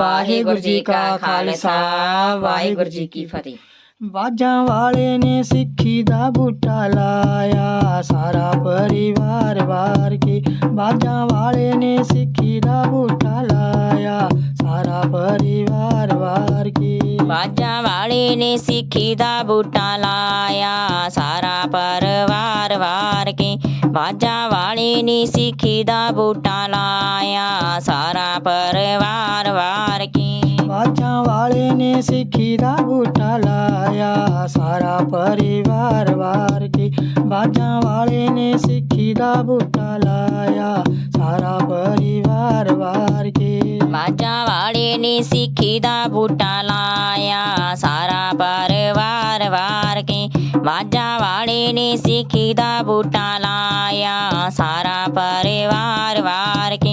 ਵਾਹਿਗੁਰੂ ਜੀ ਕਾ ਖਾਲਸਾ ਵਾਹਿਗੁਰੂ ਜੀ ਕੀ ਫਤਿਹ ਬਾਜਾਂ ਵਾਲੇ ਨੇ ਸਿੱਖੀ ਦਾ ਬੂਟਾ ਲਾਇਆ ਸਾਰਾ ਪਰਿਵਾਰ ਵਾਰ ਕੇ ਬਾਜਾਂ ਵਾਲੇ ਨੇ ਸਿੱਖੀ ਦਾ ਬੂਟਾ ਲਾਇਆ ਸਾਰਾ ਪਰਿਵਾਰ ਵਾਰ ਕੇ વાચા વાળીને શીખીદા બુટા લાયા સારા પરવાર વાર કે વાચા વાળીની શીખીદા બુટા લાયા સારા પરવાર વાર કે पाचा वाले ने सिखीदा बूटा लाया सारा परिवार वार की बाजा वाले ने सिखीदा बूटा लाया सारा परिवार वार की बाजा वाले ने सिखीदा बूटा लाया सारा परिवार वार के बाजा वाले ने सिखीदा बूटा लाया सारा परिवार वार के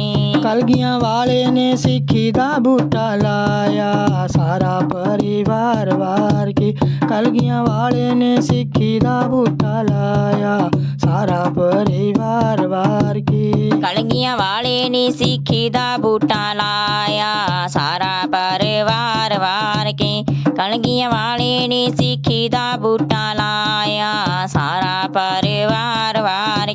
ਕਲਗੀਆਂ ਵਾਲੇ ਨੇ ਸਿੱਖੀ ਦਾ ਬੂਟਾ ਲਾਇਆ ਸਾਰਾ ਪਰਿਵਾਰ ਵਾਰ ਕੇ ਕਲਗੀਆਂ ਵਾਲੇ ਨੇ ਸਿੱਖੀ ਦਾ ਬੂਟਾ ਲਾਇਆ ਸਾਰਾ ਪਰਿਵਾਰ ਵਾਰ ਕੇ ਕਲਗੀਆਂ ਵਾਲੇ ਨੇ ਸਿੱਖੀ ਦਾ ਬੂਟਾ ਲਾਇਆ ਸਾਰਾ ਪਰਿਵਾਰ ਵਾਰ ਕੇ ਕਲਗੀਆਂ ਵਾਲੇ ਨੇ ਸਿੱਖੀ ਦਾ ਬੂਟਾ ਲਾਇਆ ਸਾਰਾ ਪਰਿਵਾਰ ਵਾਰ ਕੇ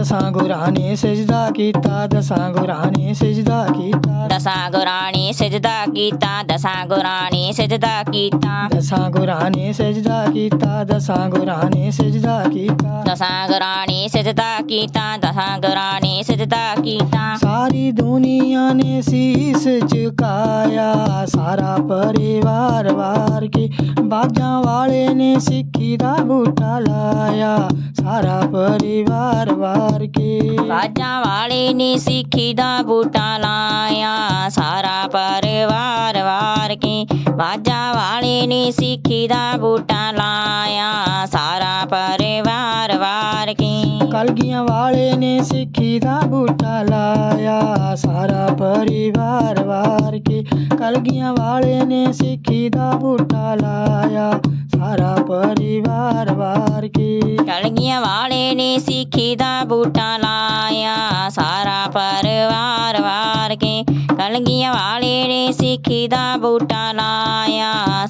ਦਸਾਂ ਗੁਰਾਂ ਨੇ ਸਜਦਾ ਕੀਤਾ ਦਸਾਂ ਗੁਰਾਂ ਨੇ ਸਜਦਾ ਕੀਤਾ। ਦਸਾਂ ਗੁਰਾਂ ਨੇ ਸਜਦਾ ਕੀਤਾ ਦਸਾਂ ਗੁਰਾਂ ਨੇ ਸਜਦਾ ਕੀਤਾ। ਦਸਾਂ ਗੁਰਾਂ ਨੇ ਸਜਦਾ ਕੀਤਾ ਦਸਾਂ ਗੁਰਾਂ ਨੇ ਸਜਦਾ ਕੀਤਾ। ਦਸਾਂ ਗੁਰਾਂ ਨੇ ਸਜਦਾ ਕੀਤਾ ਦਸਾਂ ਗੁਰਾਂ ਨੇ ਸਜਦਾ ਕੀਤਾ। ਸਾਰੀ ਦੁਨੀਆ ਨੇ ਸੀਸ ਝੁਕਾਇਆ ਸਾਰਾ ਪਰਿਵਾਰ ਵਾਰ ਕੇ। ਬਾਜਾਂ ਵਾਲੇ ਨੇ ਸਿੱਖੀ ਦਾ ਬੂਟਾ ਲਾਇਆ ਸਾਰਾ ਪਰਿਵਾਰ ਵਾਰ ਕੇ ਬਾਜਾਂ ਵਾਲੇ ਨੇ ਸਿੱਖੀ ਦਾ ਬੂਟਾ ਲਾਇਆ। ਸਾਰਾ ਪਰਿਵਾਰ ਵਾਰ ਕੇ ਬਾਜਾਂ ਵਾਲੇ ਨੇ ਸਿੱਖੀ ਦਾ ਬੂਟਾ ਲਾਇਆ। ਸਾਰਾ ਪਰਿਵਾਰ ਵਾਰ ਕੇ ਕਲਗੀਆਂ ਵਾਲੇ ਨੇ ਸਿੱਖੀ ਦਾ ਬੂਟਾ ਲਾਇਆ। ਸਾਰਾ ਪਰਿਵਾਰ ਵਾਰ ਕੇ ਕਲਗੀਆਂ ਵਾਲੇ ਨੇ ਸਿੱਖੀ ਦਾ ਬੂਟਾ ਲਾਇਆ। મારા પરિવાર વાર કી ટળગિયા વાળે ને શીખીદા બૂટા લાયા સારા પરિવાર વાર કે ટળગિયા વાળે ને શીખીદા બૂટા લાયા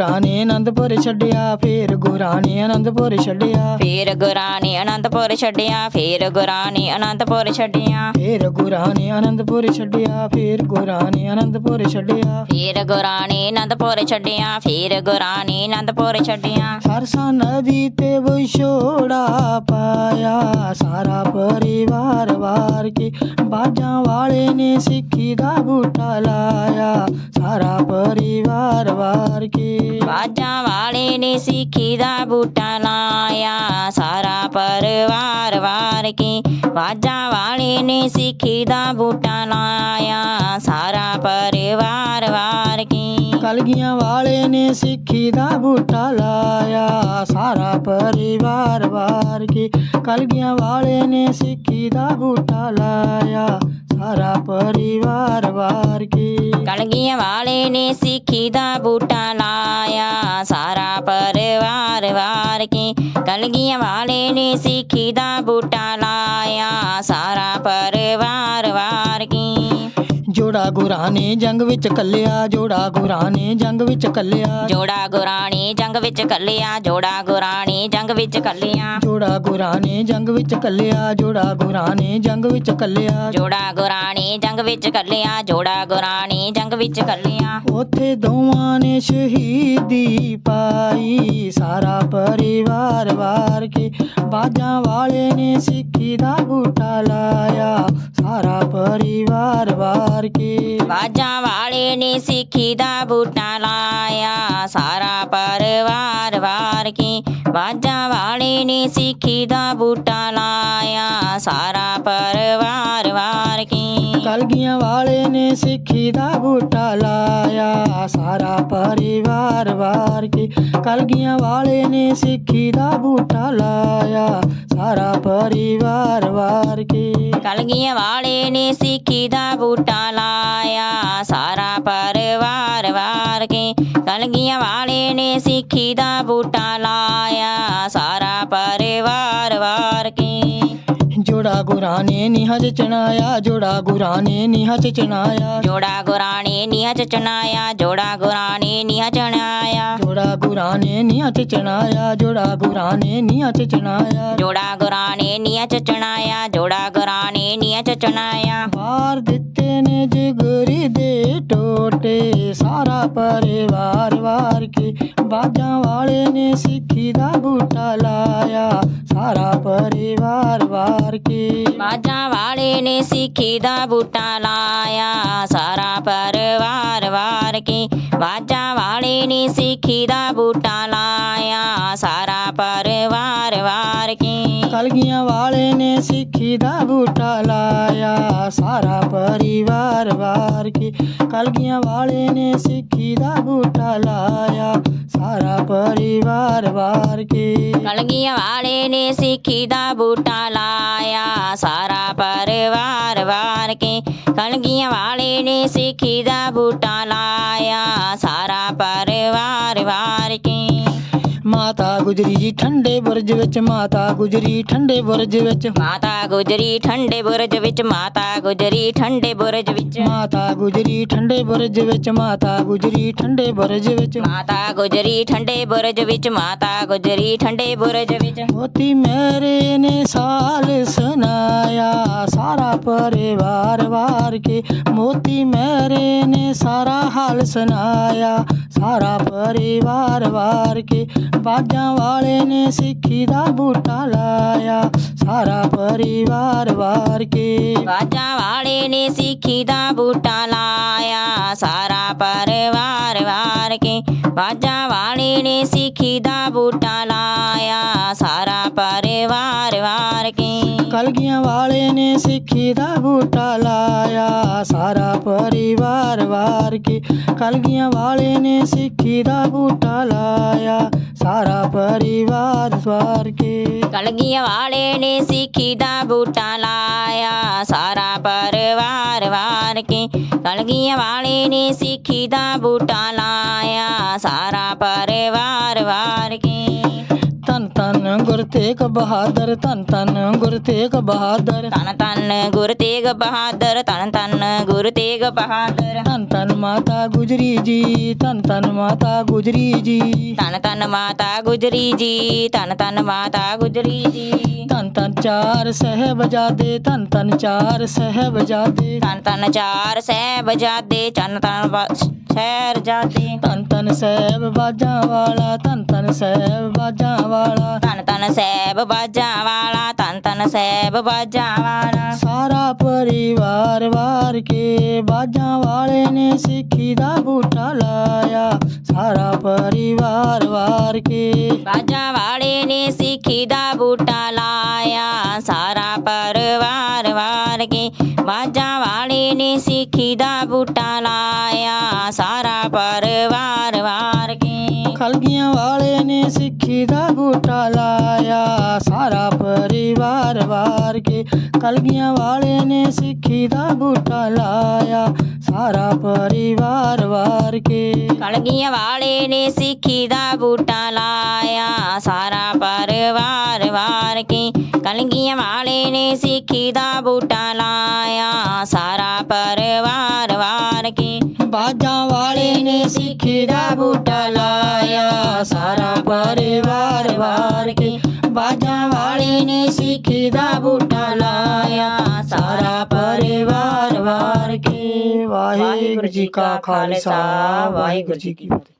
ਗੁਰਾਂ ਨੇ ਆਨੰਦਪੁਰ ਛੱਡਿਆ ਫੇਰ ਗੁਰਾਂ ਨੇ ਆਨੰਦਪੁਰ ਛੱਡਿਆ। ਫੇਰ ਗੁਰਾਂ ਨੇ ਅਨੰਦਪੁਰ ਛੱਡਿਆ ਫੇਰ ਗੁਰਾਂ ਨੇ ਅਨੰਦਪੁਰ ਛੱਡਿਆ। ਫੇਰ ਗੁਰਾਂ ਨੇ ਆਨੰਦਪੁਰ ਛੱਡਿਆ ਫੇਰ ਗੁਰਾਂ ਨੇ ਆਨੰਦਪੁਰ ਛੱਡਿਆ। ਫੇਰ ਗੁਰਾਂ ਨੇ ਅਨੰਦਪੁਰ ਛੱਡਿਆ ਫੇਰ ਗੁਰਾਂ ਨੇ ਅਨੰਦਪੁਰ ਛੱਡਿਆ। ਸਰਸਾ ਨਦੀ ਤੇ ਵਿਛੋੜਾ ਪਾਇਆ ਸਾਰਾ ਪਰਿਵਾਰ ਵਾਰ ਕੇ ਬਾਜਾਂ ਵਾਲੇ ਨੇ ਸਿੱਖੀ ਦਾ ਬੂਟਾ ਲਾਇਆ ਸਾਰਾ ਪਰਿਵਾਰ ਵਾਰ ਕੇ। ਬਾਜਾਂ ਵਾਲੇ ਨੇ ਸਿੱਖੀ ਦਾ ਬੂਟਾ ਲਾਇਆ। ਸਾਰਾ ਪਰਿਵਾਰ ਵਾਰ ਕੇ ਬਾਜਾਂ ਵਾਲੇ ਨੇ ਸਿੱਖੀ ਦਾ ਬੂਟਾ ਲਾਇਆ। ਸਾਰਾ ਪਰਿਵਾਰ ਵਾਰ ਕੇ ਕਲਗੀਆਂ ਵਾਲੇ ਨੇ ਸਿੱਖੀ ਦਾ ਬੂਟਾ ਲਾਇਆ। ਸਾਰਾ ਪਰਿਵਾਰ ਵਾਰ ਕੇ ਕਲਗੀਆਂ ਵਾਲੇ ਨੇ ਸਿੱਖੀ ਦਾ ਬੂਟਾ ਲਾਇਆ। ਸਾਰਾ ਪਰਿਵਾਰ ਵਾਰ ਕੀ ਕਲਗੀਆਂ ਵਾਲੇ ਨੇ ਸਿੱਖੀ ਦਾ ਬੂਟਾ ਲਾਇਆ, ਸਾਰਾ ਪਰਿਵਾਰ ਵਾਰ ਕੀ ਕਲਗੀਆਂ ਵਾਲੇ ਨੇ ਸਿੱਖੀ ਦਾ ਬੂਟਾ ਲਾਇਆ, ਸਾਰਾ ਪਰਿਵਾਰ ਗੁਰਾਂ ਨੇ ਜੰਗ ਵਿੱਚ ਕੱਲਿਆ ਜੋੜਾ ਗੁਰਾਂ ਨੇ ਜੰਗ ਵਿੱਚ ਕੱਲਿਆ। ਜੋੜਾ ਗੁਰਾਣੀ ਜੰਗ ਵਿੱਚ ਕੱਲਿਆ ਜੋੜਾ ਗੁਰਾਣੀ ਜੰਗ ਵਿੱਚ ਕੱਲਿਆ। ਜੋੜਾ ਗੁਰਾਂ ਨੇ ਜੰਗ ਵਿੱਚ ਕੱਲਿਆ ਜੋੜਾ ਗੁਰਾਂ ਨੇ ਜੰਗ ਵਿੱਚ ਕੱਲਿਆ। ਜੋੜਾ ਗੁਰਾਣੀ ਜੰਗ ਵਿੱਚ ਕੱਲਿਆ ਜੋੜਾ ਗੁਰਾਣੀ ਜੰਗ ਵਿੱਚ ਕੱਲਿਆ। ਉਥੇ ਦੋਵਾਂ ਨੇ ਸ਼ਹੀਦੀ ਪਾਈ। ਸਾਰਾ ਪਰਿਵਾਰ ਵਾਰ ਕੇ ਬਾਜਾਂ ਵਾਲੇ ਨੇ ਸਿੱਖੀ ਦਾ ਬੂਟਾ ਲਾਇਆ। ਸਾਰਾ ਪਰਿਵਾਰ ਵਾਰ ਕੇ ਬਾਜਾਂ ਵਾਲੇ ਨੇ ਸਿੱਖੀ ਦਾ ਬੂਟਾ ਲਾਇਆ। ਸਾਰਾ ਪਰਿਵਾਰ ਵਾਰ ਕੀ ਬਾਜਾਂ ਵਾਲੇ ਨੇ ਸਿੱਖੀ ਦਾ ਬੂਟਾ ਲਾਇਆ। ਸਾਰਾ ਪਰਿਵਾਰ ਵਾਰ ਕਲਗੀਆਂ ਵਾਲੇ ਨੇ ਸਿੱਖੀ ਦਾ ਬੂਟਾ ਲਾਇਆ। ਸਾਰਾ ਪਰਿਵਾਰ ਵਾਰ ਕੇ ਕਲਗੀਆਂ ਵਾਲੇ ਨੇ ਸਿੱਖੀ ਦਾ ਬੂਟਾ ਲਾਇਆ। ਸਾਰਾ ਪਰਿਵਾਰ ਵਾਰ ਕੇ ਕਲਗੀਆਂ ਵਾਲੇ ਨੇ ਸਿੱਖੀ ਦਾ ਬੂਟਾ ਲਾਇਆ। ਸਾਰਾ ਪਰਿਵਾਰ ਵਾਰ ਕੇ ਕਲਗੀਆਂ ਵਾਲੇ ਨੇ ਸਿੱਖੀ ਦਾ ਬੂਟਾ ਲਾਇਆ। ਸਾਰਾ ਪਰਿਵਾਰ ਜੋੜਾ ਗੁਰਾਂ ਨੇ ਨੀਹਾਂ ਚ ਚਣਾਇਆ ਜੋੜਾ ਗੁਰਾਂ ਨੇ ਨੀਹਾਂ ਚ ਚਣਾਇਆ। ਜੋੜਾ ਗੁਰਾਂ ਨੇ ਨੀਹਾਂ ਚ ਚਣਾਇਆ ਜੋੜਾ ਗੁਰਾਂ ਨੇ ਨੀਹਾਂ ਚਣਾਇਆ। ਜੋੜਾ ਗੁਰਾਂ ਨੇ ਨੀਹਾਂ ਚ ਚਣਾਇਆ ਜੋੜਾ ਗੁਰਾਂ ਨੇ ਨੀਹਾਂ ਚ ਚਣਾਇਆ। ਜੋੜਾ ਗੁਰਾਂ ਨੇ ਨੀਹਾਂ ਚ ਚਣਾਇਆ ਜੋੜਾ ਗੁਰਾਂ ਨੇ ਨੀਹਾਂ ਚ ਚਣਾਇਆ। ਵਾਰ ਦਿੱਤੇ ਨੇ ਜਿਗਰੀ ਦੇ ਟੋਟੇ ਸਾਰਾ ਪਰਿਵਾਰ ਵਾਰ ਕੇ ਬਾਜਾਂ ਵਾਲੇ ਨੇ ਸਿੱਖੀ ਦਾ ਬੂਟਾ ਲਾਇਆ। મારા પરિવાર વાર કે બાજા વાળીને શીખીદા બૂટા લાયા સારા પરિવાર વાર કે બાજા વાળીને શીખીદા બૂટા લાયા સારા પરિવાર कलगिया वाले ने सीखी का बूटा लाया। सारा परिवार बार की कलगिया वाले ने सीखी का बूटा लाया। सारा परिवार बार की कलगिया वाले ने सीखी का बूटा लाया। सारा परिवार बार की कलगिया वाले ने सीखी का बूटा लाया। ਮਾਤਾ ਗੁਜਰੀ ਠੰਡੇ ਬੁਰਜ ਵਿੱਚ ਮਾਤਾ ਗੁਜਰੀ ਠੰਡੇ ਬੁਰਜ ਵਿੱਚ। ਮਾਤਾ ਗੁਜਰੀ ਠੰਡੇ ਬੁਰਜ ਵਿੱਚ ਮਾਤਾ ਗੁਜਰੀ ਠੰਡੇ ਬੁਰਜ ਵਿੱਚ। ਮਾਤਾ ਗੁਜਰੀ ਠੰਡੇ ਬੁਰਜ ਵਿੱਚ ਮਾਤਾ ਗੁਜਰੀ ਠੰਡੇ ਬੁਰਜ ਵਿੱਚ। ਮਾਤਾ ਗੁਜਰੀ ਠੰਡੇ ਬੁਰਜ ਵਿੱਚ ਮਾਤਾ ਗੁਜਰੀ ਠੰਡੇ ਬੁਰਜ ਵਿੱਚ। ਮੋਤੀ ਮੇਰੇ ਨੇ ਸਾਲ ਸੁਨਾਇਆ ਸਾਰਾ ਪਰਿਵਾਰ ਵਾਰ ਕੇ। ਮੋਤੀ ਮੇਰੇ ਨੇ ਸਾਰਾ ਹਾਲ ਸੁਨਾਇਆ ਸਾਰਾ ਪਰਿਵਾਰ ਵਾਰ ਕੇ। ਬਾਜਾਂ ਵਾਲੇ ਨੇ ਸਿੱਖੀ ਦਾ ਬੂਟਾ ਲਾਇਆ ਸਾਰਾ ਪਰਿਵਾਰ ਵਾਰ ਕੇ ਬਾਜਾਂ ਵਾਲੇ ਨੇ ਸਿੱਖੀ ਦਾ ਬੂਟਾ ਲਾਇਆ ਸਾਰਾ ਪਰਿਵਾਰ ਵਾਰ ਕੇ ਬਾਜਾਂ ਵਾਲੇ ਨੇ ਸਿੱਖੀ ਦਾ ਬੂਟਾ ਲਾਇਆ ਸਾਰਾ ਪਰਿਵਾਰ ਵਾਰ ਕੇ ਕਲਗੀਆਂ ਵਾਲੇ ਨੇ ਸਿੱਖੀ ਦਾ ਬੂਟਾ ਲਾਇਆ ਸਾਰਾ ਪਰਿਵਾਰ ਵਾਰ ਕੇ ਕਲਗੀਆਂ ਵਾਲੇ ਨੇ ਸਿੱਖੀ ਦਾ ਬੂਟਾ ਲਾਇਆ ਸਾਰਾ ਪਰਿਵਾਰ ਵਾਰ ਕੇ ਕਲਗੀਆਂ ਵਾਲੇ ਨੇ ਸਿੱਖੀ ਦਾ ਬੂਟਾ ਲਾਇਆ ਸਾਰਾ ਪਰਿਵਾਰ ਵਾਰ ਕੇ ਕਲਗੀਆਂ ਵਾਲੇ ਨੇ ਸਿੱਖੀ ਦਾ ਬੂਟਾ ਲਾਇਆ ਸਾਰਾ ਪਰਿਵਾਰ ਵਾਰ ਕੇ ਧੰਨ ਧੰਨ ਗੁਰ ਤੇਗ ਬਹਾਦਰ ਧੰਨ ਧੰਨ ਗੁਰ ਤੇਗ ਬਹਾਦਰ ਤਨ ਤਨ ਗੁਰ ਤੇਗ ਬਹਾਦਰ ਤਨ ਤਨ ਗੁਰ ਤੇਗ ਬਹਾਦਰ ਧੰਨ ਧੰਨ ਮਾਤਾ ਗੁਜਰੀ ਜੀ ਧੰਨ ਧੰਨ ਮਾਤਾ ਗੁਜਰੀ ਜੀ ਤਨ ਤਨ ਮਾਤਾ ਗੁਜਰੀ ਜੀ ਤਨ ਤਨ ਮਾਤਾ ਗੁਜਰੀ ਜੀ ਧੰਨ ਧੰਨ ਚਾਰ ਸਹਿਬਜ਼ਾਦੇ ਧੰਨ ਧੰਨ ਚਾਰ ਸਹਿਬਜ਼ਾਦੇ ਤਨ ਤਨ ਚਾਰ ਸਹਿਬਜ਼ਾਦੇ ਚਨ ਤਨ ठहर जाते तन तन सैब बाजा वाला तन तन सैब बाजा वाला। तन तन सैब बाजा वाला तन तन सैब बाजा वाला। सारा परिवार वार के बाजा वाले ने सिखी दा बूटा लाया। सारा परिवार वार के बाजा वाले ने सिखी दा बूटा लाया। सारा परिवार वार के बाजा वाले ने सिखी दा बूटा लाया। सिखी का बूटा लाया सारा परिवार वार के कलगिया वाले ने सिखी का बूटा लाया सारा परिवार वार के कलगिया वाले ने सिखी का बूटा लाया सारा परिवार बार के कलगिया वाले ने सिखी का बूटा लाया सारा परिवार वार के बाजा वाले ने सिखी का बूटा लाया ਨੇ ਸਿੱਖੀ ਦਾ ਬੂਟਾ ਲਾਇਆ। ਸਾਰਾ ਪਰਿਵਾਰ ਵਾਰ ਕੇ ਵਾਹਿਗੁਰੂ ਜੀ ਕਾ ਖਾਲਸਾ, ਵਾਹਿਗੁਰੂ ਜੀ ਕੀ ਫਤਿਹ।